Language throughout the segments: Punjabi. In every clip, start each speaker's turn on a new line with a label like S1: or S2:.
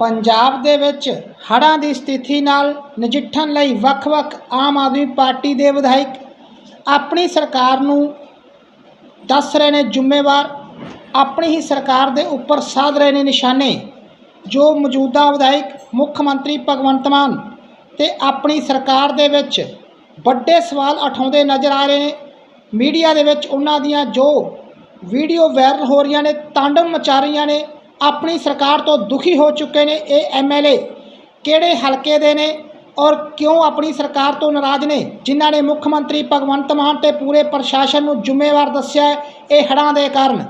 S1: ਪੰਜਾਬ ਦੇ ਵਿੱਚ ਹੜ੍ਹਾਂ ਦੀ ਸਥਿਤੀ ਨਾਲ ਨਜਿੱਠਣ ਲਈ ਵੱਖ-ਵੱਖ ਆਮ ਆਦਮੀ ਪਾਰਟੀ ਦੇ ਵਿਧਾਇਕ ਆਪਣੀ ਸਰਕਾਰ ਨੂੰ ਦੱਸ ਰਹੇ ਨੇ ਜ਼ਿੰਮੇਵਾਰ, ਆਪਣੀ ਹੀ ਸਰਕਾਰ ਦੇ ਉੱਪਰ ਸਾਧ ਰਹੇ ਨੇ ਨਿਸ਼ਾਨੇ, ਜੋ ਮੌਜੂਦਾ ਵਿਧਾਇਕ ਮੁੱਖ ਮੰਤਰੀ ਭਗਵੰਤ ਮਾਨ ਤੇ ਆਪਣੀ ਸਰਕਾਰ ਦੇ ਵਿੱਚ ਵੱਡੇ ਸਵਾਲ ਉਠਾਉਂਦੇ ਨਜ਼ਰ ਆ ਰਹੇ ਨੇ। ਮੀਡੀਆ ਦੇ ਵਿੱਚ ਉਹਨਾਂ ਦੀਆਂ ਜੋ ਵੀਡੀਓ ਵਾਇਰਲ ਹੋ ਰਹੀਆਂ ਨੇ, ਤਾਂਡਵ ਮਚਾ ਰਹੀਆਂ ਨੇ ਆਪਣੀ ਸਰਕਾਰ ਤੋਂ ਦੁਖੀ ਹੋ ਚੁੱਕੇ ਨੇ ਇਹ ਐਮਐਲਏ ਕਿਹੜੇ ਹਲਕੇ ਦੇ ਨੇ ਔਰ ਕਿਉਂ ਆਪਣੀ ਸਰਕਾਰ ਤੋਂ ਨਾਰਾਜ਼ ਨੇ? ਜਿਨ੍ਹਾਂ ਨੇ ਮੁੱਖ ਮੰਤਰੀ ਭਗਵੰਤ ਮਾਨ ਤੇ ਪੂਰੇ ਪ੍ਰਸ਼ਾਸਨ ਨੂੰ ਜ਼ਿੰਮੇਵਾਰ ਦੱਸਿਆ ਇਹ ਹੜ੍ਹਾਂ ਦੇ ਕਾਰਨ।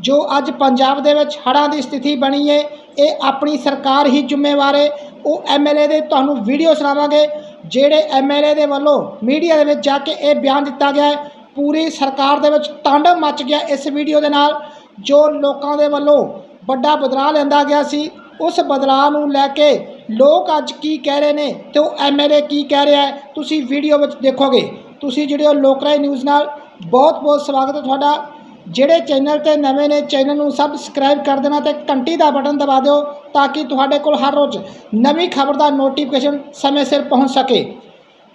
S1: ਜੋ ਅੱਜ ਪੰਜਾਬ ਦੇ ਵਿੱਚ ਹੜ੍ਹਾਂ ਦੀ ਸਥਿਤੀ ਬਣੀ ਹੈ ਇਹ ਆਪਣੀ ਸਰਕਾਰ ਹੀ ਜ਼ਿੰਮੇਵਾਰ ਏ। ਉਹ ਐਮਐਲਏ ਦੇ ਤੁਹਾਨੂੰ ਵੀਡੀਓ ਸੁਣਾਵਾਂਗੇ, ਜਿਹੜੇ ਐਮਐਲਏ ਦੇ ਵੱਲੋਂ ਮੀਡੀਆ ਦੇ ਵਿੱਚ ਜਾ ਕੇ ਇਹ ਬਿਆਨ ਦਿੱਤਾ ਗਿਆ ਹੈ। ਪੂਰੀ ਸਰਕਾਰ ਦੇ ਵਿੱਚ ਤਾਂਡਵ ਮਚ ਗਿਆ ਇਸ ਵੀਡੀਓ ਦੇ ਨਾਲ। ਜੋ ਲੋਕਾਂ ਦੇ ਵੱਲੋਂ ਵੱਡਾ ਬਦਲਾਅ ਲੈਂਦਾ ਗਿਆ ਸੀ। ਉਸ ਬਦਲਾਅ ਨੂੰ ਲੈ ਕੇ ਲੋਕ ਅੱਜ ਕੀ ਕਹਿ ਰਹੇ ਨੇ ਤੇ ਉਹ ਐਮਐਲਏ ਕੀ ਕਹਿ ਰਿਹਾ ਹੈ, ਤੁਸੀਂ ਵੀਡੀਓ ਵਿੱਚ ਦੇਖੋਗੇ। ਤੁਸੀਂ ਜਿਹੜੇ ਹੋ ਲੋਕਰਾਈ ਨਿਊਜ਼ ਨਾਲ ਬਹੁਤ ਬਹੁਤ ਸਵਾਗਤ ਹੈ ਤੁਹਾਡਾ। ਜਿਹੜੇ ਚੈਨਲ ਤੇ ਨਵੇਂ ਨੇ, ਚੈਨਲ ਨੂੰ ਸਬਸਕ੍ਰਾਈਬ ਕਰ ਦੇਣਾ ਤੇ ਘੰਟੀ ਦਾ ਬਟਨ ਦਬਾ ਦਿਓ ਤਾਂ ਕਿ ਤੁਹਾਡੇ ਕੋਲ ਹਰ ਰੋਜ਼ ਨਵੀਂ ਖਬਰ ਦਾ ਨੋਟੀਫਿਕੇਸ਼ਨ ਸਮੇਂ ਸਿਰ ਪਹੁੰਚ ਸਕੇ।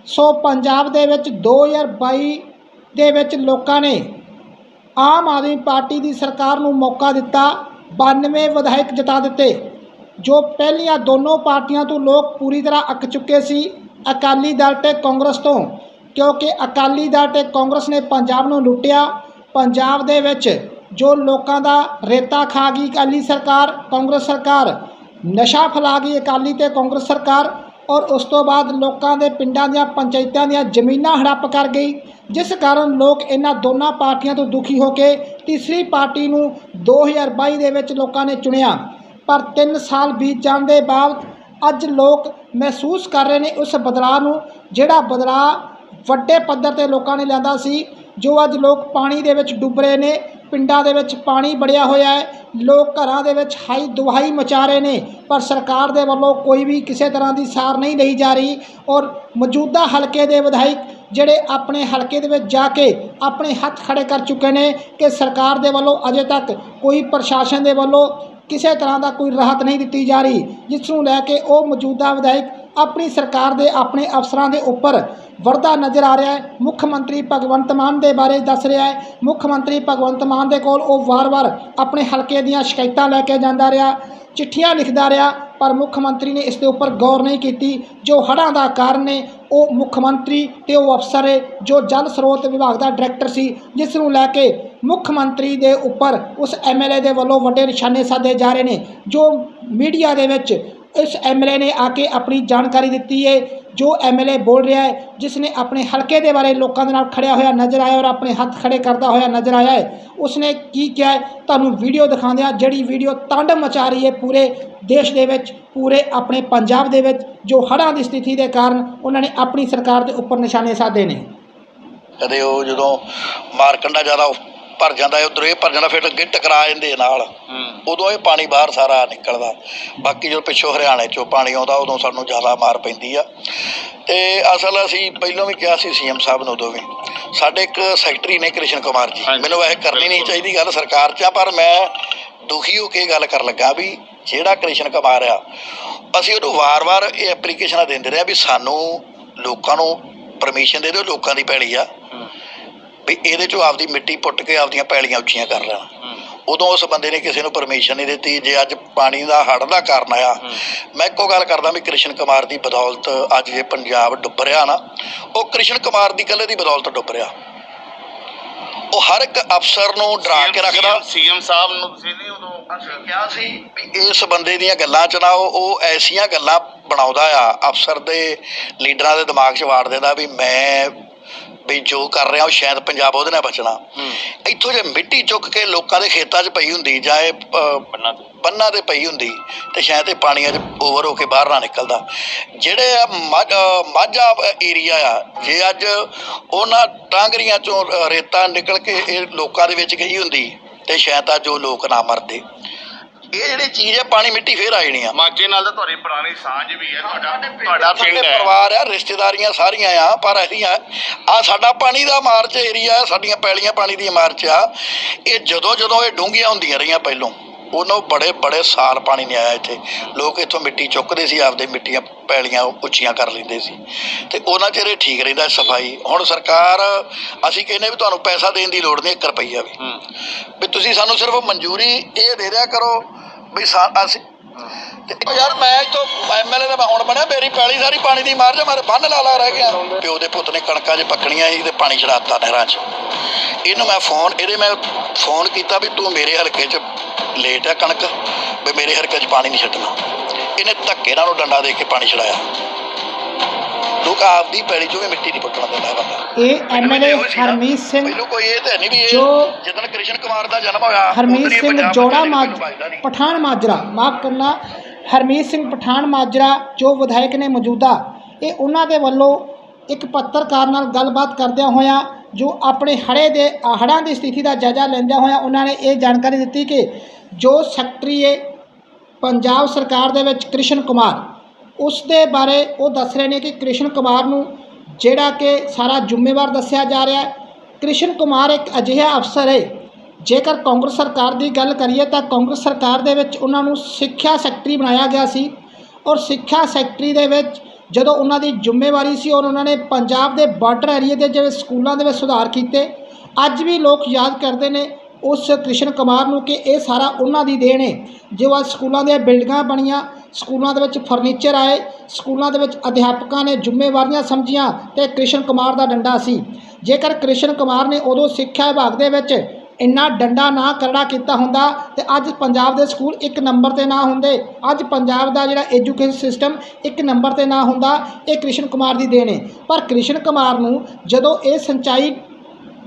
S1: ਸੋ ਪੰਜਾਬ ਦੇ ਵਿੱਚ 2022 ਦੇ ਵਿੱਚ ਲੋਕਾਂ ਨੇ ਆਮ ਆਦਮੀ ਪਾਰਟੀ ਦੀ ਸਰਕਾਰ ਨੂੰ ਮੌਕਾ ਦਿੱਤਾ। 92 ਵਿਧਾਇਕ ਜਿਤਾ ਦਿੱਤੇ, ਜੋ ਪਹਿਲੀਆਂ ਦੋਨੋਂ ਪਾਰਟੀਆਂ ਤੋਂ ਲੋਕ ਪੂਰੀ ਤਰ੍ਹਾਂ ਅੱਕ ਚੁੱਕੇ ਸੀ। ਅਕਾਲੀ ਦਲ ਤੇ ਕਾਂਗਰਸ ਤੋਂ, ਕਿਉਂਕਿ ਅਕਾਲੀ ਦਲ ਤੇ ਕਾਂਗਰਸ ਨੇ ਪੰਜਾਬ ਨੂੰ ਲੁੱਟਿਆ। ਪੰਜਾਬ ਦੇ ਵਿੱਚ ਜੋ ਲੋਕਾਂ ਦਾ ਰੇਤਾ ਖਾ ਗਈ ਅਕਾਲੀ ਸਰਕਾਰ, ਕਾਂਗਰਸ ਸਰਕਾਰ, ਨਸ਼ਾ ਫੈਲਾ ਗਈ ਅਕਾਲੀ ਤੇ ਕਾਂਗਰਸ ਸਰਕਾਰ ਔਰ ਉਸ ਤੋਂ ਬਾਅਦ ਲੋਕਾਂ ਦੇ ਪਿੰਡਾਂ ਦੀਆਂ ਪੰਚਾਇਤਾਂ ਦੀਆਂ ਜ਼ਮੀਨਾਂ ਹੜੱਪ ਕਰ ਗਈ, ਜਿਸ ਕਾਰਨ ਲੋਕ ਇਹਨਾਂ ਦੋਨਾਂ ਪਾਰਟੀਆਂ ਤੋਂ ਦੁਖੀ ਹੋ ਕੇ ਤੀਸਰੀ ਪਾਰਟੀ ਨੂੰ 2022 ਦੇ ਵਿੱਚ ਲੋਕਾਂ ਨੇ ਚੁਣਿਆ। ਪਰ 3 ਸਾਲ ਬੀਤ ਜਾਣ ਦੇ ਬਾਅਦ ਅੱਜ ਲੋਕ ਮਹਿਸੂਸ ਕਰ ਰਹੇ ਨੇ ਉਸ ਬਦਲਾਅ ਨੂੰ, ਜਿਹੜਾ ਬਦਲਾਅ ਵੱਡੇ ਪੱਧਰ ਤੇ ਲੋਕਾਂ ਨੇ ਲਿਆਂਦਾ ਸੀ, ਜੋ ਅੱਜ ਲੋਕ ਪਾਣੀ ਦੇ ਵਿੱਚ ਡੁੱਬ ਰਹੇ ਨੇ ਪਿੰਡਾਂ ਦੇ ਵਿੱਚ ਪਾਣੀ ਬੜਿਆ ਹੋਇਆ ਹੈ। ਲੋਕ ਘਰਾਂ ਦੇ ਵਿੱਚ ਹਾਈ ਦੁਹਾਈ ਮਚਾ ਰਹੇ ਨੇ। ਪਰ ਸਰਕਾਰ ਦੇ ਵੱਲੋਂ ਕੋਈ ਵੀ ਕਿਸੇ ਤਰ੍ਹਾਂ ਦੀ ਸਾਰ ਨਹੀਂ ਲਈ ਜਾ ਰਹੀ ਔਰ ਮੌਜੂਦਾ ਹਲਕੇ ਦੇ ਵਿਧਾਇਕ ਜਿਹੜੇ ਆਪਣੇ ਹਲਕੇ ਦੇ ਵਿੱਚ ਜਾ ਕੇ ਆਪਣੇ ਹੱਥ ਖੜੇ ਕਰ ਚੁੱਕੇ ਨੇ ਕਿ ਸਰਕਾਰ ਦੇ ਵੱਲੋਂ ਅਜੇ ਤੱਕ ਕੋਈ ਪ੍ਰਸ਼ਾਸਨ ਦੇ ਵੱਲੋਂ ਕਿਸੇ ਤਰ੍ਹਾਂ ਦਾ ਕੋਈ ਰਾਹਤ ਨਹੀਂ ਦਿੱਤੀ ਜਾ ਰਹੀ। ਜਿਸ ਨੂੰ ਲੈ ਕੇ ਉਹ ਮੌਜੂਦਾ ਵਿਧਾਇਕ ਆਪਣੀ ਸਰਕਾਰ ਦੇ ਆਪਣੇ ਅਫਸਰਾਂ ਦੇ ਉੱਪਰ ਵਰਦਾ ਨਜ਼ਰ ਆ ਰਿਹਾ ਹੈ। ਮੁੱਖ ਮੰਤਰੀ ਭਗਵੰਤ ਮਾਨ ਦੇ ਬਾਰੇ ਦੱਸ ਰਿਹਾ ਹੈ। ਮੁੱਖ ਮੰਤਰੀ ਭਗਵੰਤ ਮਾਨ ਦੇ ਕੋਲ ਉਹ ਵਾਰ-ਵਾਰ ਆਪਣੇ ਹਲਕੇ ਦੀਆਂ ਸ਼ਿਕਾਇਤਾਂ ਲੈ ਕੇ ਜਾਂਦਾ ਰਿਹਾ, ਚਿੱਠੀਆਂ ਲਿਖਦਾ ਰਿਹਾ, ਪਰ ਮੁੱਖ ਮੰਤਰੀ ਨੇ ਇਸ ਦੇ ਉੱਪਰ ਗੌਰ ਨਹੀਂ ਕੀਤੀ। ਜੋ ਹੜ੍ਹਾਂ ਦਾ ਕਾਰਨ ਨੇ, ਉਹ ਮੁੱਖ ਮੰਤਰੀ ਤੇ ਉਹ ਅਫਸਰ ਹੈ ਜੋ ਜਲ ਸਰੋਤ ਵਿਭਾਗ ਦਾ ਡਾਇਰੈਕਟਰ ਸੀ, ਜਿਸ ਨੂੰ ਲੈ ਕੇ ਮੁੱਖ ਮੰਤਰੀ ਦੇ ਉੱਪਰ ਉਸ ਐਮਐਲਏ ਦੇ ਵੱਲੋਂ ਵੱਡੇ ਨਿਸ਼ਾਨੇ ਸਾਧੇ ਜਾ ਰਹੇ ਨੇ। ਜੋ ਮੀਡੀਆ ਦੇ ਵਿੱਚ ਇਸ ਐਮਐਲਏ ਨੇ ਆ ਕੇ ਆਪਣੀ ਜਾਣਕਾਰੀ ਦਿੱਤੀ ਹੈ, ਜੋ ਐਮਐਲਏ ਬੋਲ ਰਿਹਾ ਹੈ ਜਿਸ ਨੇ ਆਪਣੇ ਹਲਕੇ ਦੇ ਬਾਰੇ ਲੋਕਾਂ ਦੇ ਨਾਲ ਖੜਿਆ ਹੋਇਆ ਨਜ਼ਰ ਆਇਆ ਔਰ ਆਪਣੇ ਹੱਥ ਖੜੇ ਕਰਦਾ ਹੋਇਆ ਨਜ਼ਰ ਆਇਆ ਹੈ। ਉਸਨੇ ਕੀ ਕਿਹਾ ਤੁਹਾਨੂੰ ਵੀਡੀਓ ਦਿਖਾਉਂਦੇ ਹਾਂ ਜਿਹੜੀ ਵੀਡੀਓ ਤਾਂਡਵ ਮਚਾ ਰਹੀ ਹੈ ਪੂਰੇ ਦੇਸ਼ ਦੇ ਵਿੱਚ, ਪੂਰੇ ਆਪਣੇ ਪੰਜਾਬ ਦੇ ਵਿੱਚ, ਜੋ ਹੜ੍ਹਾਂ ਦੀ ਸਥਿਤੀ ਦੇ ਕਾਰਨ ਉਹਨਾਂ ਨੇ ਆਪਣੀ ਸਰਕਾਰ ਦੇ ਉੱਪਰ ਨਿਸ਼ਾਨੇ ਸਾਧੇ ਨੇ।
S2: ਕਦੇ ਉਹ ਜਦੋਂ ਮਾਰਕੰਡਾ ਜ਼ਿਆਦਾ ਭਰ ਜਾਂਦਾ ਉਧਰ ਇਹ ਭਰ ਜਾਂਦਾ ਫਿਰ ਅੱਗੇ ਟਕਰਾ ਜਾਂਦੇ ਨਾਲ। ਉਦੋਂ ਇਹ ਪਾਣੀ ਬਾਹਰ ਸਾਰਾ ਨਿਕਲਦਾ। ਬਾਕੀ ਜਦੋਂ ਪਿੱਛੋਂ ਹਰਿਆਣੇ ਚੋਂ ਪਾਣੀ ਆਉਂਦਾ ਉਦੋਂ ਸਾਨੂੰ ਜ਼ਿਆਦਾ ਮਾਰ ਪੈਂਦੀ ਆ। ਤੇ ਅਸਲ ਅਸੀਂ ਪਹਿਲਾਂ ਵੀ ਕਿਹਾ ਸੀ ਸੀਐਮ ਸਾਹਿਬ ਨੂੰ ਉਦੋਂ ਵੀ ਸਾਡੇ ਇੱਕ ਸੈਕਟਰੀ ਨੇ ਕ੍ਰਿਸ਼ਨ ਕੁਮਾਰ ਜੀ। ਮੈਨੂੰ ਇਹ ਕਰਨੀ ਨਹੀਂ ਚਾਹੀਦੀ ਗੱਲ ਸਰਕਾਰ 'ਚ ਆ ਪਰ ਮੈਂ ਦੁਖੀ ਹੋ ਕੇ ਗੱਲ ਕਰਨ ਲੱਗਾ ਵੀ ਜਿਹੜਾ ਕ੍ਰਿਸ਼ਨ ਕੁਮਾਰ ਆ ਅਸੀਂ ਉਹਨੂੰ ਵਾਰ-ਵਾਰ ਇਹ ਐਪਲੀਕੇਸ਼ਨਾਂ ਦਿੰਦੇ ਰਹੇ ਆ ਵੀ ਸਾਨੂੰ ਲੋਕਾਂ ਨੂੰ ਪਰਮਿਸ਼ਨ ਦੇ ਦਿਓ ਲੋਕਾਂ ਦੀ ਪੈਲੀ ਆ। ਵੀ ਇਹਦੇ ਚੋਂ ਆਪਦੀ ਮਿੱਟੀ ਪੁੱਟ ਕੇ ਆਪਦੀਆਂ ਪੈਲੀਆਂ ਉੱਚੀਆਂ ਕਰ ਲੈਣ। ਉਦੋਂ ਉਸ ਬੰਦੇ ਨੇ ਕਿਸੇ ਨੂੰ ਪਰਮਿਸ਼ਨ ਨਹੀਂ ਦਿੱਤੀ। ਜੇ ਅੱਜ ਪਾਣੀ ਦਾ ਹੜ੍ਹ ਦਾ ਕਾਰਨ ਆਇਆ ਮੈਂ ਇੱਕੋ ਗੱਲ ਕਰਦਾ ਵੀ ਕ੍ਰਿਸ਼ਨ ਕੁਮਾਰ ਦੀ ਬਦੌਲਤ ਅੱਜ ਜੇ ਪੰਜਾਬ ਡੁੱਬ ਰਿਹਾ ਨਾ ਉਹ ਕ੍ਰਿਸ਼ਨ ਕੁਮਾਰ ਦੀ ਇਕੱਲੇ ਦੀ ਬਦੌਲਤ ਡੁੱਬ ਰਿਹਾ। ਉਹ ਹਰ ਇੱਕ ਅਫਸਰ ਨੂੰ ਡਰਾ ਕੇ ਰੱਖਦਾ।
S3: ਸੀਐਮ ਸਾਹਿਬ ਨੂੰ ਤੁਸੀਂ ਨਹੀਂ ਉਦੋਂ
S2: ਕਿਹਾ ਸੀ ਵੀ ਇਸ ਬੰਦੇ ਦੀਆਂ ਗੱਲਾਂ ਚ ਨਾ ਉਹ ਐਸੀਆਂ ਗੱਲਾਂ ਬਣਾਉਂਦਾ ਆ। ਅਫਸਰ ਦੇ ਲੀਡਰਾਂ ਦੇ ਦਿਮਾਗ 'ਚ ਵਾੜ ਦਿੰਦਾ ਵੀ ਮੈਂ ਵੀ ਜੋ ਕਰ ਰਿਹਾ ਉਹ ਸ਼ਾਇਦ ਪੰਜਾਬ ਉਹਦੇ ਨਾਲ ਬਚਣਾ। ਇੱਥੋਂ ਜੇ ਮਿੱਟੀ ਚੁੱਕ ਕੇ ਲੋਕਾਂ ਦੇ ਖੇਤਾਂ 'ਚ ਪਈ ਹੁੰਦੀ ਜਾਂ ਇਹ
S3: ਬੰਨਾ ਤੇ।
S2: ਪਈ ਹੁੰਦੀ ਤੇ ਸ਼ਾਇਦ ਇਹ ਪਾਣੀਆਂ 'ਚ ਓਵਰ ਹੋ ਕੇ ਬਾਹਰ ਨਾ ਨਿਕਲਦਾ। ਜਿਹੜੇ ਆ ਮੱਝ- ਏਰੀਆ ਆ ਜੇ ਅੱਜ ਉਹਨਾਂ ਟਾਂਗਰੀਆਂ 'ਚੋਂ ਰੇਤਾ ਨਿਕਲ ਕੇ ਇਹ ਲੋਕਾਂ ਦੇ ਵਿੱਚ ਗਈ ਹੁੰਦੀ ਤੇ ਸ਼ਾਇਦ ਅੱਜ ਉਹ ਲੋਕ ਨਾ ਮਰਦੇ। ਇਹ ਜਿਹੜੀ ਚੀਜ਼ ਹੈ ਪਾਣੀ ਮਿੱਟੀ ਫੇਰ ਆ ਜਾਣੀ ਆ।
S3: ਮਾਝੇ ਨਾਲ ਤਾਂ ਤੁਹਾਡੀ ਪੁਰਾਣੀ ਸਾਂਝ ਵੀ ਹੈ ਤੁਹਾਡਾ ਤੁਹਾਡਾ ਪਿੰਡ ਹੈ।
S2: ਪਰਿਵਾਰ ਆ ਰਿਸ਼ਤੇਦਾਰੀਆਂ ਸਾਰੀਆਂ ਆ ਪਰ ਅਸੀਂ ਆ ਆਹ ਸਾਡਾ ਪਾਣੀ ਦਾ ਮਾਰਚ ਏਰੀਆ ਸਾਡੀਆਂ ਪੈਲੀਆਂ ਪਾਣੀ ਦੀ ਮਾਰਚ ਆ। ਇਹ ਜਦੋਂ ਜਦੋਂ ਇਹ ਡੂੰਘੀਆਂ ਹੁੰਦੀਆਂ ਰਹੀਆਂ ਪਹਿਲੋਂ। ਉਹਨਾਂ ਬੜੇ ਬੜੇ ਸਾਲ ਪਾਣੀ ਨਹੀਂ ਆਇਆ ਇੱਥੇ। ਲੋਕ ਇੱਥੋਂ ਮਿੱਟੀ ਚੁੱਕਦੇ ਸੀ ਆਪਦੇ ਮਿੱਟੀਆਂ ਪੈਲੀਆਂ ਉੱਚੀਆਂ ਕਰ ਲੈਂਦੇ ਸੀ। ਤੇ ਉਹਨਾਂ ਚਿਰ ਇਹ ਠੀਕ ਰਹਿੰਦਾ ਸਫ਼ਾਈ। ਹੁਣ ਸਰਕਾਰ ਅਸੀਂ ਕਹਿੰਦੇ ਵੀ ਤੁਹਾਨੂੰ ਪੈਸਾ ਦੇਣ ਦੀ ਲੋੜ ਨਹੀਂ 1 ਰੁਪਈਆ ਵੀ। ਵੀ ਤੁਸੀਂ ਸਾਨੂੰ ਸਿਰਫ ਮਨਜ਼ੂਰੀ ਇਹ ਦੇ ਦਿਆ ਕਰੋ ਵੀ ਸਾ- ਅਸੀਂ ਉਹ ਯਾਰ ਮੈਂ ਇੱਥੋਂ ਐਮਐਲਏ ਦਾ ਮੈਂ ਹੁਣ ਬਣਿਆ, ਮੇਰੀ ਪੈਲੀ ਸਾਰੀ ਪਾਣੀ ਦੀ ਮਾਰ ਜਾ ਮੇਰੇ ਬੰਨ ਲਾ ਲਾ ਰਹਿ ਗਿਆ। ਪਿਓ ਦੇ ਪੁੱਤ ਨੇ ਕਣਕਾਂ 'ਚ ਪੱਕਣੀਆਂ ਸੀ ਤੇ ਪਾਣੀ ਚੜਾਤਾ ਨਹਿਰਾਂ 'ਚ। ਇਹਨੂੰ ਮੈਂ ਫੋਨ, ਇਹਦੇ ਮੈਂ ਫੋਨ ਕੀਤਾ ਵੀ ਤੂੰ ਮੇਰੇ ਹਲਕੇ 'ਚ ਲੇਟ ਆ ਕਣਕ, ਵੀ ਮੇਰੇ ਹਲਕੇ 'ਚ ਪਾਣੀ ਨਹੀਂ ਛੱਡਣਾ। ਇਹਨੇ ਧੱਕੇ ਨਾਲ ਉਹਨੂੰ ਡੰਡਾ ਦੇ ਕੇ ਪਾਣੀ ਛੜਾਇਆ ਲੋਕ ਆਪਦੀ ਪੈਲੀ 'ਚੋਂ ਵੀ ਮਿੱਟੀ ਨਹੀਂ ਪੁੱਟਣ ਦਿੰਦਾ ਬੰਦਾ
S1: ਇਹ ਐਮਐਲਏ ਹਰਮੀਤ ਸਿੰਘ
S2: ਮੈਨੂੰ ਕੋਈ ਇਹ ਤਾਂ ਨਹੀਂ ਵੀ ਇਹ
S1: ਜੋ-
S2: ਜਦੋਂ ਕ੍ਰਿਸ਼ਨ ਕੁਮਾਰ ਦਾ ਜਨਮ ਹੋਇਆ
S1: ਹਰਮੀਤ ਸਿੰਘ ਜੋੜਾ ਮਾਜ। ਪਠਾਨ ਮਾਜਰਾ ਮਾਫ ਕਰਨਾ ਹਰਮੀਤ ਸਿੰਘ ਪਠਾਨ ਮਾਜਰਾ ਜੋ ਵਿਧਾਇਕ ਨੇ ਮੌਜੂਦਾ ਇਹ ਉਹਨਾਂ ਦੇ ਵੱਲੋਂ ਇੱਕ ਪੱਤਰਕਾਰ ਨਾਲ ਗੱਲਬਾਤ ਕਰਦਿਆਂ ਹੋਇਆਂ ਜੋ ਆਪਣੇ ਹੜੇ ਦੇ ਹੜ੍ਹਾਂ ਦੀ ਸਥਿਤੀ ਦਾ ਜਾਇਜ਼ਾ ਲੈਂਦਿਆਂ ਹੋਇਆਂ ਉਹਨਾਂ ਨੇ ਇਹ ਜਾਣਕਾਰੀ ਦਿੱਤੀ ਕਿ ਜੋ ਸੈਕਟਰੀ ਹੈ ਪੰਜਾਬ ਸਰਕਾਰ ਦੇ ਵਿੱਚ ਕ੍ਰਿਸ਼ਨ ਕੁਮਾਰ ਉਸ ਦੇ ਬਾਰੇ ਉਹ ਦੱਸ ਰਹੇ ਨੇ ਕਿ ਕ੍ਰਿਸ਼ਨ ਕੁਮਾਰ ਨੂੰ ਜਿਹੜਾ ਕਿ ਸਾਰਾ ਜ਼ਿੰਮੇਵਾਰ ਦੱਸਿਆ ਜਾ ਰਿਹਾ ਹੈ। ਕ੍ਰਿਸ਼ਨ ਕੁਮਾਰ ਇੱਕ ਅਜਿਹਾ ਅਫਸਰ ਹੈ। ਜੇਕਰ ਕਾਂਗਰਸ ਸਰਕਾਰ ਦੀ ਗੱਲ ਕਰੀਏ ਤਾਂ ਕਾਂਗਰਸ ਸਰਕਾਰ ਦੇ ਵਿੱਚ ਉਹਨਾਂ ਨੂੰ ਸਿੱਖਿਆ ਸੈਕਟਰੀ ਬਣਾਇਆ ਗਿਆ ਸੀ ਔਰ ਸਿੱਖਿਆ ਸੈਕਟਰੀ ਦੇ ਵਿੱਚ ਜਦੋਂ ਉਹਨਾਂ ਦੀ ਜ਼ਿੰਮੇਵਾਰੀ ਸੀ ਔਰ ਉਹਨਾਂ ਨੇ ਪੰਜਾਬ ਦੇ ਬਾਰਡਰ ਏਰੀਏ ਦੇ ਜਿਹੜੇ ਸਕੂਲਾਂ ਦੇ ਵਿੱਚ ਸੁਧਾਰ ਕੀਤੇ, ਅੱਜ ਵੀ ਲੋਕ ਯਾਦ ਕਰਦੇ ਨੇ ਉਸ ਕ੍ਰਿਸ਼ਨ ਕੁਮਾਰ ਨੂੰ ਕਿ ਇਹ ਸਾਰਾ ਉਹਨਾਂ ਦੀ ਦੇਣ ਹੈ। ਜੋ ਅੱਜ ਸਕੂਲਾਂ ਦੀਆਂ ਬਿਲਡਿੰਗਾਂ ਬਣੀਆਂ ਸਕੂਲਾਂ ਦੇ ਵਿੱਚ ਫਰਨੀਚਰ ਆਏ, ਸਕੂਲਾਂ ਦੇ ਵਿੱਚ ਅਧਿਆਪਕਾਂ ਨੇ ਜ਼ਿੰਮੇਵਾਰੀਆਂ ਸਮਝੀਆਂ ਤੇ ਕ੍ਰਿਸ਼ਨ ਕੁਮਾਰ ਦਾ ਡੰਡਾ ਸੀ। ਜੇਕਰ ਕ੍ਰਿਸ਼ਨ ਕੁਮਾਰ ਨੇ ਉਦੋਂ ਸਿੱਖਿਆ ਵਿਭਾਗ ਦੇ ਵਿੱਚ ਇੰਨਾ ਡੰਡਾ ਨਾ ਕਰੜਾ ਕੀਤਾ ਹੁੰਦਾ ਤੇ ਅੱਜ ਪੰਜਾਬ ਦੇ ਸਕੂਲ ਇੱਕ ਨੰਬਰ ਤੇ ਨਾ ਹੁੰਦੇ, ਅੱਜ ਪੰਜਾਬ ਦਾ ਜਿਹੜਾ ਐਜੂਕੇਸ਼ਨ ਸਿਸਟਮ ਇੱਕ ਨੰਬਰ ਤੇ ਨਾ ਹੁੰਦਾ, ਇਹ ਕ੍ਰਿਸ਼ਨ ਕੁਮਾਰ ਦੀ ਦੇਣ ਹੈ। ਪਰ ਕ੍ਰਿਸ਼ਨ ਕੁਮਾਰ ਨੂੰ ਜਦੋਂ ਇਹ ਸਿੰਚਾਈ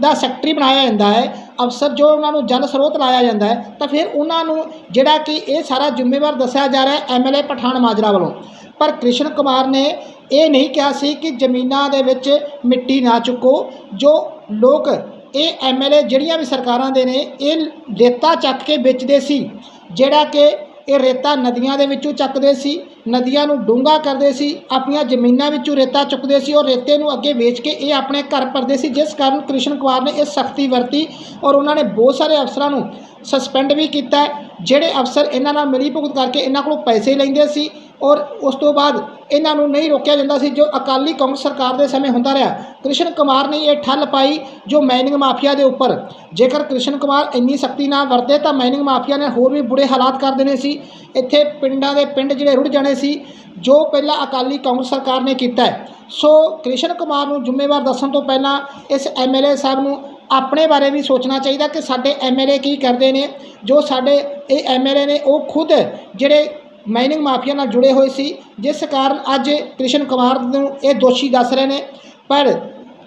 S1: ਦਾ ਸੈਕਟਰੀ ਬਣਾਇਆ ਜਾਂਦਾ ਹੈ ਅਫਸਰ ਜੋ ਉਹਨਾਂ ਨੂੰ ਜਲ ਸਰੋਤ ਲਾਇਆ ਜਾਂਦਾ ਹੈ, ਤਾਂ ਫਿਰ ਉਹਨਾਂ ਨੂੰ ਜਿਹੜਾ ਕਿ ਇਹ ਸਾਰਾ ਜ਼ਿੰਮੇਵਾਰ ਦੱਸਿਆ ਜਾ ਰਿਹਾ ਹੈ ਐਮਐਲਏ ਪਠਾਨ ਮਾਜਰਾ ਵੱਲੋਂ। ਪਰ ਕ੍ਰਿਸ਼ਨ ਕੁਮਾਰ ਨੇ ਇਹ ਨਹੀਂ ਕਿਹਾ ਸੀ ਕਿ ਜ਼ਮੀਨਾਂ ਦੇ ਵਿੱਚ ਮਿੱਟੀ ਨਾ ਚੁੱਕੋ, ਜੋ ਲੋਕ ਇਹ ਐਮਐਲਏ ਜਿਹੜੀਆਂ ਵੀ ਸਰਕਾਰਾਂ ਦੇ ਨੇ, ਇਹ ਰੇਤਾ ਚੱਕ ਕੇ ਵੇਚਦੇ ਸੀ, ਜਿਹੜਾ ਕਿ ਇਹ ਰੇਤਾ ਨਦੀਆਂ ਦੇ ਵਿੱਚੋਂ ਚੱਕਦੇ ਸੀ। ਨਦੀਆਂ ਨੂੰ ਡੂੰਘਾ ਕਰਦੇ ਸੀ, ਆਪਣੀਆਂ ਜ਼ਮੀਨਾਂ ਵਿੱਚੋਂ ਰੇਤਾ ਚੁੱਕਦੇ ਸੀ ਔਰ ਰੇਤੇ ਨੂੰ ਅੱਗੇ ਵੇਚ ਕੇ ਇਹ ਆਪਣੇ ਘਰ ਭਰਦੇ ਸੀ, ਜਿਸ ਕਾਰਨ ਕ੍ਰਿਸ਼ਨ ਕੁਮਾਰ ਨੇ ਇਹ ਸਖਤੀ ਵਰਤੀ ਔਰ ਉਹਨਾਂ ਨੇ ਬਹੁਤ ਸਾਰੇ ਅਫਸਰਾਂ ਨੂੰ ਸਸਪੈਂਡ ਵੀ ਕੀਤਾ, ਜਿਹੜੇ ਅਫਸਰ ਇਹਨਾਂ ਨਾਲ ਮਿਲੀ ਭੁਗਤ ਕਰਕੇ ਇਹਨਾਂ ਕੋਲੋਂ ਪੈਸੇ ਲੈਂਦੇ ਸੀ ਔਰ ਉਸ ਤੋਂ ਬਾਅਦ ਇਹਨਾਂ ਨੂੰ ਨਹੀਂ ਰੋਕਿਆ ਜਾਂਦਾ ਸੀ, ਜੋ ਅਕਾਲੀ ਕਾਂਗਰਸ ਸਰਕਾਰ ਦੇ ਸਮੇਂ ਹੁੰਦਾ ਰਿਹਾ। ਕ੍ਰਿਸ਼ਨ ਕੁਮਾਰ ਨੇ ਇਹ ਠੱਲ ਪਾਈ ਜੋ ਮਾਈਨਿੰਗ ਮਾਫੀਆ ਦੇ ਉੱਪਰ। ਜੇਕਰ ਕ੍ਰਿਸ਼ਨ ਕੁਮਾਰ ਇੰਨੀ ਸਖਤੀ ਨਾ ਵਰਤੇ ਤਾਂ ਮਾਈਨਿੰਗ ਮਾਫੀਆ ਨੇ ਹੋਰ ਵੀ ਬੁਰੇ ਹਾਲਾਤ ਕਰ ਦੇਣੇ ਸੀ। ਇੱਥੇ ਪਿੰਡਾਂ ਦੇ ਪਿੰਡ ਜਿਹੜੇ ਰੁੜ ਜਾਣੇ ਸੀ, ਜੋ ਪਹਿਲਾਂ ਅਕਾਲੀ ਕਾਂਗਰਸ ਸਰਕਾਰ ਨੇ ਕੀਤਾ ਹੈ। ਸੋ ਕ੍ਰਿਸ਼ਨ ਕੁਮਾਰ ਨੂੰ ਜ਼ਿੰਮੇਵਾਰ ਦੱਸਣ ਤੋਂ ਪਹਿਲਾਂ ਇਸ ਐਮਐਲਏ ਸਾਹਿਬ ਨੂੰ ਆਪਣੇ ਬਾਰੇ ਵੀ ਸੋਚਣਾ ਚਾਹੀਦਾ ਕਿ ਸਾਡੇ ਐਮਐਲਏ ਕੀ ਕਰਦੇ ਨੇ। ਜੋ ਸਾਡੇ ਇਹ ਐਮਐਲਏ ਨੇ ਉਹ ਖੁਦ ਜਿਹੜੇ ਮਾਈਨਿੰਗ ਮਾਫੀਆ ਨਾਲ ਜੁੜੇ ਹੋਏ ਸੀ, ਜਿਸ ਕਾਰਨ ਅੱਜ ਕ੍ਰਿਸ਼ਨ ਕੁਮਾਰ ਨੂੰ ਇਹ ਦੋਸ਼ੀ ਦੱਸ ਰਹੇ ਨੇ। ਪਰ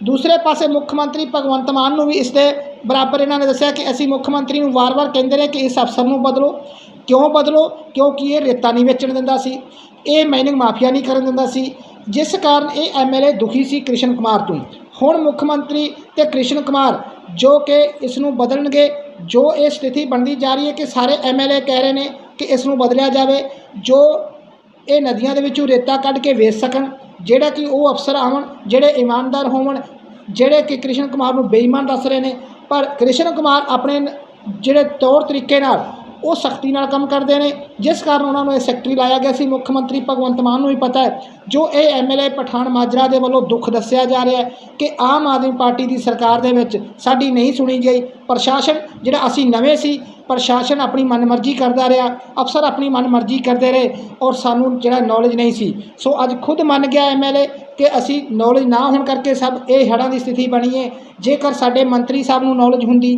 S1: ਦੂਸਰੇ ਪਾਸੇ ਮੁੱਖ ਮੰਤਰੀ ਭਗਵੰਤ ਮਾਨ ਨੂੰ ਵੀ ਇਸ ਦੇ ਬਰਾਬਰ ਇਹਨਾਂ ਨੇ ਦੱਸਿਆ ਕਿ ਅਸੀਂ ਮੁੱਖ ਮੰਤਰੀ ਨੂੰ ਵਾਰ-ਵਾਰ ਕਹਿੰਦੇ ਰਹੇ ਕਿ ਇਸ ਅਫਸਰ ਨੂੰ ਬਦਲੋ। ਕਿਉਂ ਬਦਲੋ? ਕਿਉਂਕਿ ਇਹ ਰੇਤਾ ਨਹੀਂ ਵੇਚਣ ਦਿੰਦਾ ਸੀ। ਇਹ ਮਾਈਨਿੰਗ ਮਾਫੀਆ ਨਹੀਂ ਕਰਨ ਦਿੰਦਾ ਸੀ। ਜਿਸ ਕਾਰਨ ਇਹ ਐਮਐਲਏ ਦੁਖੀ ਸੀ ਕ੍ਰਿਸ਼ਨ ਕੁਮਾਰ ਤੋਂ। ਹੁਣ ਮੁੱਖ ਮੰਤਰੀ ਤੇ ਕ੍ਰਿਸ਼ਨ ਕੁਮਾਰ ਜੋ ਕਿ ਇਸ ਨੂੰ ਬਦਲਣਗੇ, ਜੋ ਇਹ ਸਥਿਤੀ ਬਣਦੀ ਜਾ ਰਹੀ ਹੈ ਕਿ ਸਾਰੇ ਐਮਐਲਏ ਕਹਿ ਰਹੇ ਨੇ ਕਿ ਇਸ ਨੂੰ ਬਦਲਿਆ ਜਾਵੇ, ਜੋ ਇਹ ਨਦੀਆਂ ਦੇ ਵਿੱਚੋਂ ਰੇਤਾ ਕੱਢ ਕੇ ਵੇਚ ਸਕਣ, ਜਿਹੜਾ ਕਿ ਉਹ ਅਫਸਰ ਆਵਣ, ਜਿਹੜੇ ਇਮਾਨਦਾਰ ਹੋਵਣ, ਜਿਹੜੇ ਕਿ ਕ੍ਰਿਸ਼ਨ ਕੁਮਾਰ ਨੂੰ ਬੇਈਮਾਨ ਦੱਸ ਰਹੇ ਨੇ। ਪਰ ਕ੍ਰਿਸ਼ਨ ਕੁਮਾਰ ਆਪਣੇ ਜਿਹੜੇ ਤੌਰ ਤਰੀਕੇ ਨਾਲ ਉਹ ਸਖਤੀ ਨਾਲ ਕੰਮ ਕਰਦੇ ਨੇ। ਜਿਸ ਕਾਰਨ ਉਹਨਾਂ ਨੂੰ ਇਹ ਸੈਕਟਰੀ ਲਾਇਆ ਗਿਆ ਸੀ। ਮੁੱਖ ਮੰਤਰੀ ਭਗਵੰਤ ਮਾਨ ਨੂੰ ਵੀ ਪਤਾ ਹੈ, ਜੋ ਇਹ ਐਮਐਲਏ ਪਠਾਨ ਮਾਜਰਾ ਦੇ ਵੱਲੋਂ ਦੁੱਖ ਦੱਸਿਆ ਜਾ ਰਿਹਾ ਹੈ ਕਿ ਆਮ ਆਦਮੀ ਪਾਰਟੀ ਦੀ ਸਰਕਾਰ ਦੇ ਵਿੱਚ ਸਾਡੀ ਨਹੀਂ ਸੁਣੀ ਗਈ। ਪ੍ਰਸ਼ਾਸਨ, ਜਿਹੜਾ ਅਸੀਂ ਨਵੇਂ ਸੀ, ਪ੍ਰਸ਼ਾਸਨ ਆਪਣੀ ਮਨਮਰਜ਼ੀ ਕਰਦਾ ਰਿਹਾ, ਅਫਸਰ ਆਪਣੀ ਮਨਮਰਜ਼ੀ ਕਰਦੇ ਰਹੇ ਔਰ ਸਾਨੂੰ ਜਿਹੜਾ ਨੌਲੇਜ ਨਹੀਂ ਸੀ। ਸੋ ਅੱਜ ਖੁਦ ਮੰਨ ਗਿਆ ਐਮਐਲਏ ਕਿ ਅਸੀਂ ਨੌਲੇਜ ਨਾ ਹੋਣ ਕਰਕੇ ਸਭ ਇਹ ਹੜ੍ਹਾਂ ਦੀ ਸਥਿਤੀ ਬਣੀ ਹੈ। ਜੇਕਰ ਸਾਡੇ ਮੰਤਰੀ ਸਾਹਿਬ ਨੂੰ ਨੌਲੇਜ ਹੁੰਦੀ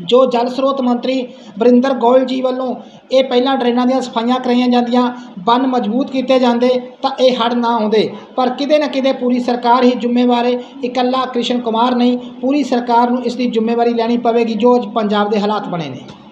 S1: ਜੋ ਜਲ ਸਰੋਤ ਮੰਤਰੀ ਵਰਿੰਦਰ ਗੋਇਲ ਜੀ ਵੱਲੋਂ ਇਹ ਪਹਿਲਾਂ ਡਰੇਨਾਂ ਦੀਆਂ ਸਫਾਈਆਂ ਕਰਾਈਆਂ ਜਾਂਦੀਆਂ, ਬੰਨ ਮਜ਼ਬੂਤ ਕੀਤੇ ਜਾਂਦੇ, ਤਾਂ ਇਹ ਹੜ੍ਹ ਨਾ ਆਉਂਦੇ। ਪਰ ਕਿਤੇ ਨਾ ਕਿਤੇ ਪੂਰੀ ਸਰਕਾਰ ਹੀ ਜ਼ਿੰਮੇਵਾਰ ਹੈ ਇਕੱਲਾ ਕ੍ਰਿਸ਼ਨ ਕੁਮਾਰ ਨਹੀਂ, ਪੂਰੀ ਸਰਕਾਰ ਨੂੰ ਇਸ ਦੀ ਜ਼ਿੰਮੇਵਾਰੀ ਲੈਣੀ ਪਵੇਗੀ, ਜੋ ਅੱਜ ਪੰਜਾਬ ਦੇ ਹਾਲਾਤ ਬਣੇ ਨੇ।